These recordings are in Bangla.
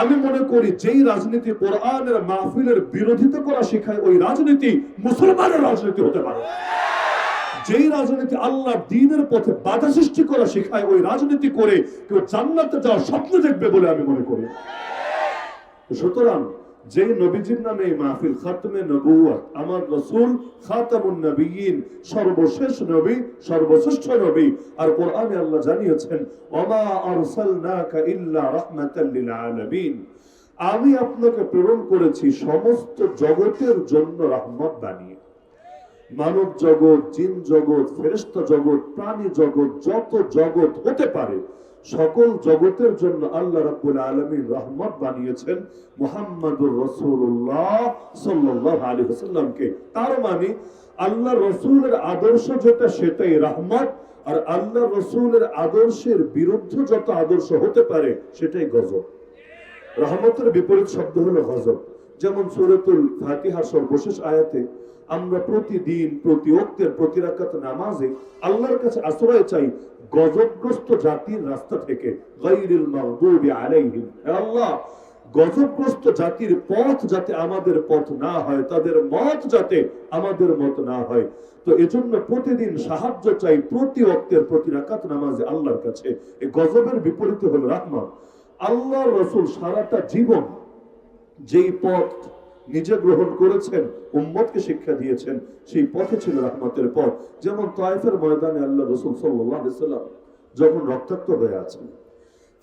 আমি মনে করি যেই রাজনীতি কোরআনের মাহফিলের বিরোধিতা করা শেখায়, ওই রাজনীতি মুসলমানের রাজনীতি হতে পারে। যেই রাজনীতি আল্লাহ দিনের পথে বাধা সৃষ্টি করা শেখায়, ওই রাজনীতি করে কেউ জান্নাতে যাওয়ার স্বপ্ন দেখবে বলে আমি মনে করি। সুতরাং যে নবীজির নামে মাহফিল খাতমে নবুয়াত আমার রসুল খাতামুন নবীন সর্বশেষ নবী, সর্বশ্রেষ্ঠ নবী। আর কোরআনে আল্লাহ জানিয়েছেন, ওমা আরসালনাকা ইল্লা রাহমাতাল লিল আলামিন। আমি আপনাকে প্রেরণ করেছি সমস্ত জগতের জন্য রহমত বানিয়ে। মানব জগৎ, জিন জগৎ, ফেরেশতা জগৎ, প্রাণী জগৎ, যত জগৎ হতে পারে সকল জগতের জন্য আল্লাহ রাব্বুল আলামিন রহমত বানিয়েছেন মুহাম্মাদুর রাসূলুল্লাহ সাল্লাল্লাহু আলাইহি ওয়াসাল্লামকে। তার মানে আল্লাহ রসুলের আদর্শ যেটা, সেটাই রহমত, আর আল্লাহ রসুলের আদর্শের বিরুদ্ধে যত আদর্শ হতে পারে, সেটাই গজব। রহমতের বিপরীত শব্দ হলো গজব। যেমন সুরতুল ফাতিহা সর্বশেষ আয়াতে আমরা প্রতিদিন, প্রতি অক্তের প্রতি নামাজে আল্লাহর কাছে আশ্রয় চাই গজবগ্রস্ত জাতির রাস্তা থেকে মাগদুবি আলাইহিম। হে আল্লাহ, গজবগ্রস্ত জাতির পথ যাতে আমাদের পথ না হয়, তাদের মত যাতে আমাদের মত না হয়। তো এজন্য প্রতিদিন সাহায্য চাই প্রতি অক্তের প্রতি নামাজে আল্লাহর কাছে। এই গজবের বিপরীতে হলো রাহমত। আল্লাহ রসুল সারাটা জীবন যেই পথ নিজে গ্রহণ করেছেন, উম্মতকে শিক্ষা দিয়েছেন, সেই পথে ছিল রহমতের পথ। যেমন তয়েফের ময়দানে আল্লাহ রসুল সাল্লাম যখন রক্তাক্ত হয়ে আছেন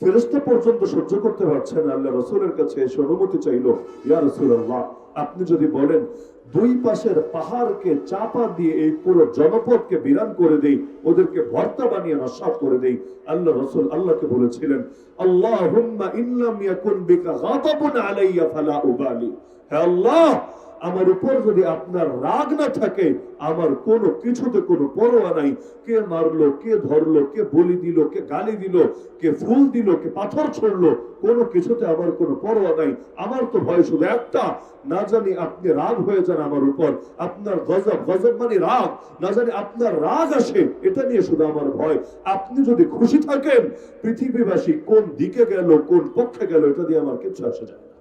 ফেরস্তা পর্যন্ত সহ্য করতে পারছেন আল্লাহ রসুলের কাছে এসে অনুমতি চাইল, ইয়া রসুল্লাহ আপনি যদি বলেন দুই পাশের পাহাড়কে চাপা দিয়ে এই পুরো জনপদকে বিরান করে দেই, ওদেরকে ভর্তা বানিয়ে নস্বাত করে দেই, আল্লাহ রসুল আল্লাহকে বলেছিলেন আল্লাহ হুম্মা ইল্লাম ইয়াকুন বিকা গাদাবুন আলাইয়া ফালা উবালি। হে আল্লাহ আমার উপর যদি আপনার রাগ না থাকে, আমার কোনো কিছুতে কোনো পরোয়া নাই। কে মারলো, কে ধরলো, কে বলি দিল, কে গালি দিল, কে ফুল দিল, কে পাথর ছড়লো, কোনো কিছুতে আমার কোনো পরোয়া নাই। আমার তো ভয় শুধু একটা, না জানি আপনি রাগ হয়ে যান আমার উপর। আপনার গজব গজব মানে রাগ। না জানি আপনার রাগ আসে, এটা নিয়ে শুধু আমার ভয়। আপনি যদি খুশি থাকেন, পৃথিবীবাসী কোন দিকে গেল, কোন পক্ষে গেল, এটা দিয়ে আমার কিছু আসে যায় না।